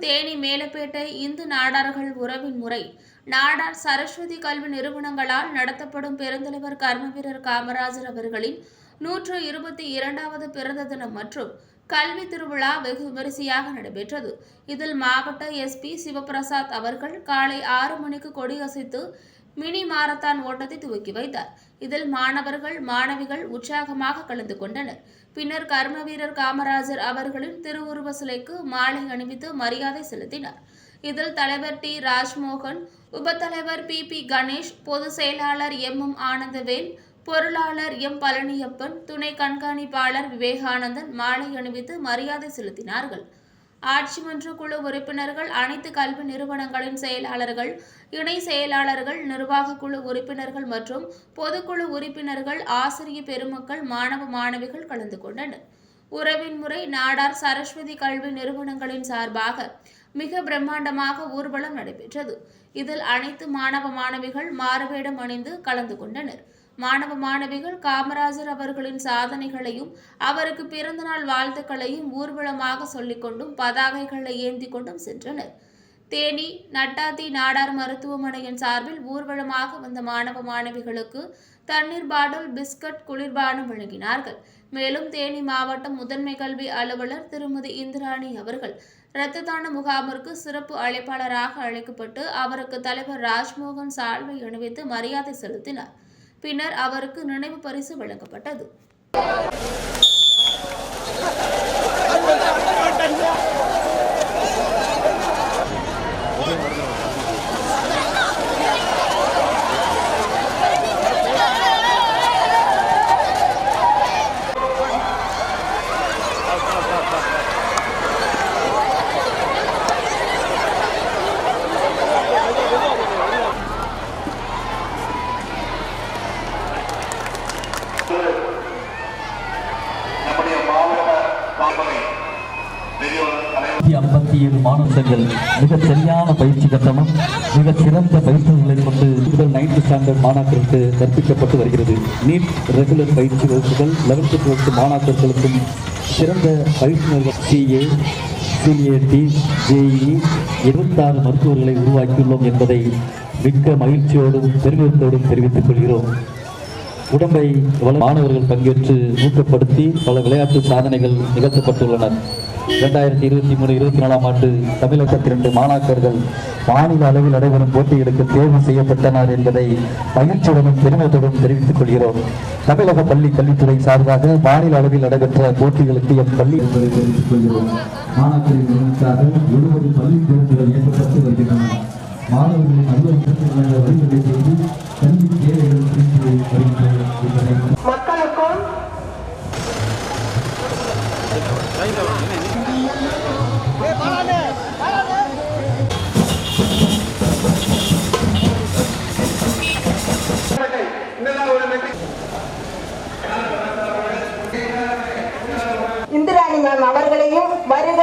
தேனி மேலப்பேட்டை இந்து நாடார்கள் உறவின் முறை. நாடார் சரஸ்வதி கல்வி நிறுவனங்களால் நடத்தப்படும் பெருந்தலைவர் கர்மவீரர் காமராஜர் அவர்களின் நூற்று இருபத்தி இரண்டாவது பிறந்த தினம் மற்றும் கல்வி திருவிழா வெகு விமரிசையாக நடைபெற்றது. இதில் மாவட்ட எஸ்பி சிவபிரசாத் அவர்கள் காலை ஆறு மணிக்கு கொடியசைத்து மினி மாரத்தான் ஓட்டத்தை துவக்கி வைத்தார். இதில் மாணவர்கள் மாணவிகள் உற்சாகமாக கலந்து கொண்டனர். பின்னர் கர்ம வீரர் காமராஜர் அவர்களின் திருவுருவ சிலைக்கு மாலை அணிவித்து மரியாதை செலுத்தினார். இதில் தலைவர் டி. ராஜ்மோகன் உபத்தலைவர் பி. பி. கணேஷ் பொதுச் செயலாளர் எம். எம். ஆனந்தவேல் பொருளாளர் எம். பழனியப்பன் துணை கண்காணிப்பாளர் விவேகானந்தன் மாலை அணிவித்து மரியாதை செலுத்தினார்கள். ஆட்சி மன்ற குழு உறுப்பினர்கள் அனைத்து கல்வி நிறுவனங்களின் செயலாளர்கள் இணை செயலாளர்கள் நிர்வாக குழு உறுப்பினர்கள் மற்றும் பொதுக்குழு உறுப்பினர்கள் ஆசிரிய பெருமக்கள் மாணவ மாணவிகள் கலந்து கொண்டனர். உறவின் முறை நாடார் சரஸ்வதி கல்வி நிறுவனங்களின் சார்பாக மிக பிரம்மாண்டமாக ஊர்வலம் நடைபெற்றது. இதில் அனைத்து மாணவ மாணவிகள் மாறுவேடம் அணிந்து கலந்து கொண்டனர். மாணவ மாணவிகள் காமராஜர் அவர்களின் சாதனைகளையும் அவருக்கு பிறந்தநாள் வாழ்த்துக்களையும் ஊர்வலமாக சொல்லிக்கொண்டும் பதாகைகளை ஏந்தி கொண்டும் சென்றனர். தேனி நட்டாத்தி நாடார் மருத்துவமனையின் சார்பில் ஊர்வலமாக வந்த மாணவ மாணவிகளுக்கு தண்ணீர் பாட்டில் பிஸ்கட் குளிர்பானம் வழங்கினார்கள். மேலும் தேனி மாவட்டம் முதன்மை கல்வி அலுவலர் திருமதி இந்திராணி அவர்கள் இரத்த தான முகாமிற்கு சிறப்பு அழைப்பாளராக அழைக்கப்பட்டு அவருக்கு தலைவர் ராஜ்மோகன் சால்வை அணிவித்து மரியாதை செலுத்தினார். பின்னர் அவருக்கு நினைவு பரிசு வழங்கப்பட்டது நம்முடைய மாவட்ட காப்பனை பெரியவர் தலைவர் நூற்றி ஐம்பத்தி ஏழு மாணவர்கள் மிக சரியான பயிற்சி கட்டணம் மிக சிறந்த பயிற்சிகளை கொண்டு முதல் நைன்த் ஸ்டாண்டர்ட் மாணாக்கருக்கு கற்பிக்கப்பட்டு வருகிறது. நீட் ரெகுலர் பயிற்சி வகுப்புகள் லெவன்த்து டுவெல்த் மாணாக்கர்களுக்கும் சிறந்த பயிற்றுநர்கள் சிஏ சிஏடி ஜேஇ இருபத்தாறு மருத்துவர்களை உருவாக்கியுள்ளோம் என்பதை மிக்க மகிழ்ச்சியோடும் பெருமிதத்தோடும் தெரிவித்துக் கொள்கிறோம். உடம்பை வள- மாணவர்கள் பங்கேற்று ஊக்கப்படுத்தி பல விளையாட்டு சாதனைகள் நிகழ்த்தப்பட்டுள்ளனர். இரண்டாயிரத்தி இருபத்தி மூணு இருபத்தி நாலாம் ஆண்டு தமிழகத்தில் இரண்டு மாணாக்கர்கள் மாநில அளவில் நடைபெறும் போட்டிகளுக்கு தேர்வு செய்யப்பட்டனர் என்பதை மகிழ்ச்சியுடனும் பெருமிதத்துடன் தெரிவித்துக் கொள்கிறோம். தமிழக பள்ளி கல்வித்துறை சார்பாக மாநில அளவில் நடைபெற்ற போட்டிகளுக்கு எம் பள்ளி என்பதை தெரிவித்துக் கொள்கிறோம். மாணாக்கரின் நலனுக்காக எழுபது பள்ளி தேர்வுகள் ஏற்பட்டு வருகின்றன. மாணவர்களின் அலுவலகத்தில் உள்ள வழிகளை செய்து கல்வி தேவைகள் குறித்து வருகின்றன நம் அவர்களையும் வருக